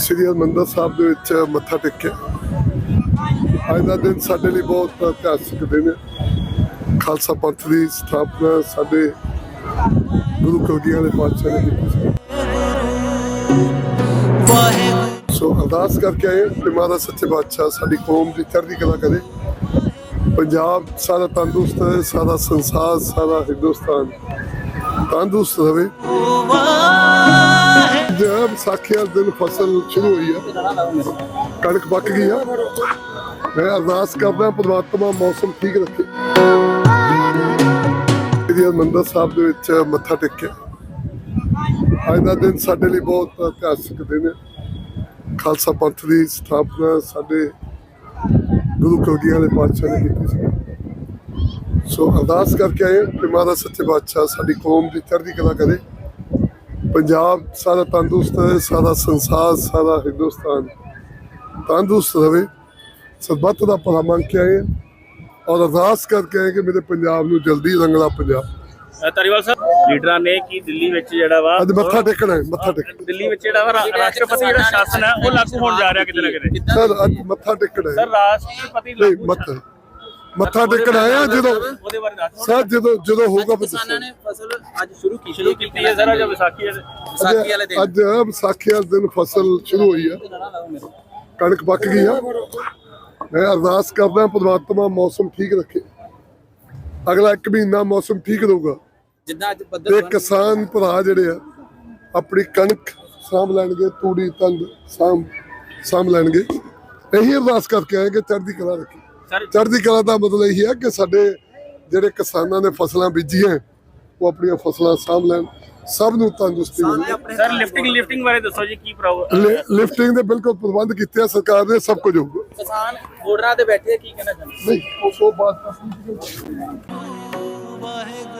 ਸ੍ਰੀ ਹਰਿਮੰਦਰ ਸਾਹਿਬ ਦੇ ਵਿੱਚ ਮੱਥਾ ਟੇਕਿਆ। ਅੱਜ ਦਾ ਦਿਨ ਸਾਡੇ ਲਈ ਬਹੁਤ ਇਤਿਹਾਸਕ ਦਿਨ ਹੈ। ਖਾਲਸਾ ਪੰਥ ਦੀ ਸਥਾਪਨਾ ਸਾਡੇ ਗੁਰੂ ਕਲਗੀਆਂ ਵਾਲੇ ਪਾਤਸ਼ਾਹ ਨੇ ਕੀਤੀ ਸੀ। ਸੋ ਅਰਦਾਸ ਕਰਕੇ ਆਏ ਕਿ ਮਹਾਰਾਜ ਸੱਚੇ ਬਾਦਸ਼ਾਹ ਸਾਡੀ ਕੌਮ ਦੀ ਚੜ੍ਹਦੀ ਕਲਾ ਕਰੇ। ਪੰਜਾਬ ਸਾਰਾ ਤੰਦਰੁਸਤ ਰਹੇ, ਸਾਰਾ ਸੰਸਾਰ, ਸਾਰਾ ਹਿੰਦੁਸਤਾਨ ਤੰਦਰੁਸਤ ਰਹੇ। ਰਵੇ ਜਦ ਸਾਖੀਆ ਦਿਨ ਫਸਲ ਸ਼ੁਰੂ ਹੋਈ ਹੈ ਕਣਕ ਪੱਕ ਗਈ ਆ। ਮੈਂ ਅਰਦਾਸ ਕਰਦਾ, ਪਰਮਾਤਮਾ ਮੌਸਮ ਠੀਕ ਰੱਖੇ। ਸ੍ਰੀ ਹਰਿਮੰਦਰ ਸਾਹਿਬ ਦੇ ਵਿੱਚ ਮੱਥਾ ਟੇਕਿਆ। ਅੱਜ ਦਾ ਦਿਨ ਸਾਡੇ ਲਈ ਬਹੁਤ ਇਤਿਹਾਸਕ ਦਿਨ ਹੈ। ਖਾਲਸਾ ਪੰਥ ਦੀ ਸਥਾਪਨਾ ਸਾਡੇ ਗੁਰੂ ਕਲਗੀਆਂ ਵਾਲੇ ਪਾਤਸ਼ਾਹ ਨੇ ਕੀਤੀ ਸੀ। ਸੋ ਅਰਦਾਸ ਕਰਕੇ ਆਏ ਕਿ ਮਹਾਰਾਜ ਸੱਚੇ ਪਾਤਸ਼ਾਹ ਸਾਡੀ ਕੌਮ ਦੀ ਚੜ੍ਹਦੀ ਕਲਾ ਕਰੇ। ਪੰਜਾਬ ਸਾਰਾ ਤੰਦਰੁਸਤ ਹੈ ਸਾਰਾ ਸੰਸਾਰ ਸਾਰਾ ਹਿੰਦੁਸਤਾਨ ਤੰਦਰੁਸਤ ਰਵੇ ਸਰਬੱਤ ਦਾ ਭਲਾ ਮੰਗ ਕੇ ਆਏ ਔਰ ਅਰਦਾਸ ਕਰਕੇ ਆਏ ਕਿ ਮੇਰੇ ਪੰਜਾਬ ਨੂੰ ਜਲਦੀ ਰੰਗਲਾ ਪੰਜਾਬ। ਅ, ਧਾਰੀਵਾਲ ਸਾਹਿਬ ਲੀਡਰਾਂ ਨੇ ਕੀ ਦਿੱਲੀ ਵਿੱਚ ਜਿਹੜਾ ਵਾ ਅੱਜ ਮੱਥਾ ਟੇਕਣਾ ਹੈ ਮੱਥਾ ਟੇਕਣਾ। ਦਿੱਲੀ ਵਿੱਚ ਜਿਹੜਾ ਵਾ ਰਾਸ਼ਟਰਪਤੀ ਜਿਹੜਾ ਸ਼ਾਸਨ ਹੈ ਉਹ ਲਾਗੂ ਹੋਣ ਜਾ ਰਿਹਾ ਕਿਤੇ ਨਾ ਕਿਤੇ? ਸਰ ਅੱਜ ਮੱਥਾ ਟੇਕਣਾ ਸਰ ਹੈ ਰਾਸ਼ਟਰਪਤੀ ਨਹੀਂ ਲਾਗੂ ਮੱਥਾ। ਮੱਥਾ ਟੇਕਣ ਆਇਆ ਜਦੋਂ? ਉਹਦੇ ਬਾਰੇ ਦੱਸੋ ਸਰ ਜਦੋਂ ਜਦੋਂ ਹੋਊਗਾ ਫਿਰ ਕਿਸਾਨਾਂ ਦੱਸੋ ਨੇ ਫਸਲ ਅੱਜ ਸ਼ੁਰੂ ਕੀਤੀ ਸ਼ੁਰੂ ਕੀਤੀ ਹੈ ਸਰ ਜੋ ਵਿਸਾਖੀ ਹੈ ਵਿਸਾਖੀ ਵਾਲੇ ਦਿਨ? ਅੱਜ ਵਿਸਾਖੀ ਵਾਲੇ ਦਿਨ ਫਸਲ ਸ਼ੁਰੂ ਹੋਈ ਹੈ ਕਣਕ ਪੱਕ ਗਈ ਆ। ਮੈਂ ਅਰਦਾਸ ਕਰਦਾ ਪ੍ਰਮਾਤਮਾ ਮੌਸਮ ਠੀਕ ਰੱਖੇ। ਅਗਲਾ ਇੱਕ ਮਹੀਨਾ ਮੌਸਮ ਠੀਕ ਰਹੂਗਾ। ਜਿੱਦਾਂ ਅੱਜ ਤੇ ਬੱਦਲ ਕਿਸਾਨ ਭਰਾ ਜਿਹੜੇ ਆ ਆਪਣੀ ਕਣਕ ਸਾਂਭ ਲੈਣਗੇ ਤੂੜੀ ਤੰਦ ਸਾਂਭ ਸਾਂਭ ਲੈਣਗੇ। ਇਹੀ ਅਰਦਾਸ ਕਰਕੇ ਆਏ ਕਿ ਚੜ੍ਹਦੀ ਕਲਾ ਰੱਖੀ। ਚੜ੍ਹਦੀ ਕਲਾ ਦਾ ਮਤਲਬ ਇਹ ਹੈ ਕਿ ਸਾਡੇ ਜਿਹੜੇ ਕਿਸਾਨਾਂ ਨੇ ਫਸਲਾਂ ਬੀਜੀਆਂ ਉਹ ਆਪਣੀਆਂ ਫਸਲਾਂ ਸਾਂਭ ਲੈਣ ਸਭ ਨੂੰ ਤੰਦਰੁਸਤੀ ਮਿਲੇ ਸਰ ਲਿਫਟਿੰਗ ਲਿਫਟਿੰਗ ਬਾਰੇ ਦੱਸੋ ਜੀ ਕੀ ਪ੍ਰੋਬਲਮ ਲਿਫਟਿੰਗ ਦੇ ਬਿਲਕੁਲ ਪ੍ਰਬੰਧ ਕੀਤੇ ਆ ਸਰਕਾਰ ਨੇ ਸਭ ਕੁਝ ਹੋਊਗਾ। ਕਿਸਾਨ ਬੋਰਡਰਾਂ ਤੇ ਬੈਠੇ ਕੀ ਕਹਿਣਾ ਚਾਹੁੰਦੇ? ਨਹੀਂ ਉਹ ਬਾਤ ਤਾਂ ਵਾਹਿਗੁਰੂ